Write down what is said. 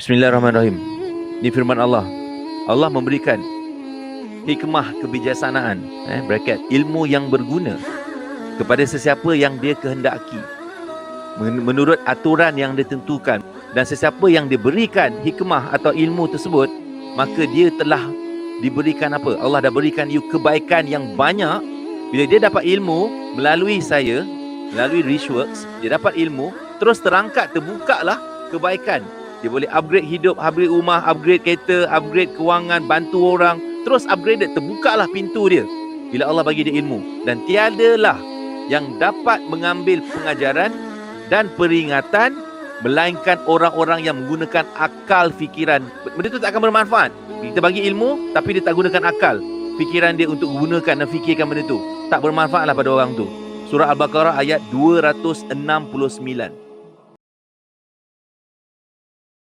Bismillahirrahmanirrahim. Ini firman Allah. Allah memberikan hikmah kebijaksanaan, eh, bracket, ilmu yang berguna kepada sesiapa yang dia kehendaki Men- menurut aturan yang ditentukan dan sesiapa yang diberikan hikmah atau ilmu tersebut maka dia telah diberikan apa? Allah dah berikan you kebaikan yang banyak bila dia dapat ilmu melalui saya melalui Richworks dia dapat ilmu terus terangkat terbuka lah kebaikan dia boleh upgrade hidup, upgrade rumah, upgrade kereta, upgrade kewangan, bantu orang. Terus upgraded, terbuka lah pintu dia. Bila Allah bagi dia ilmu. Dan tiadalah yang dapat mengambil pengajaran dan peringatan melainkan orang-orang yang menggunakan akal fikiran. Benda tu tak akan bermanfaat. Kita bagi ilmu tapi dia tak gunakan akal fikiran dia untuk gunakan dan fikirkan benda tu. Tak bermanfaat lah pada orang tu. Surah Al-Baqarah ayat 269.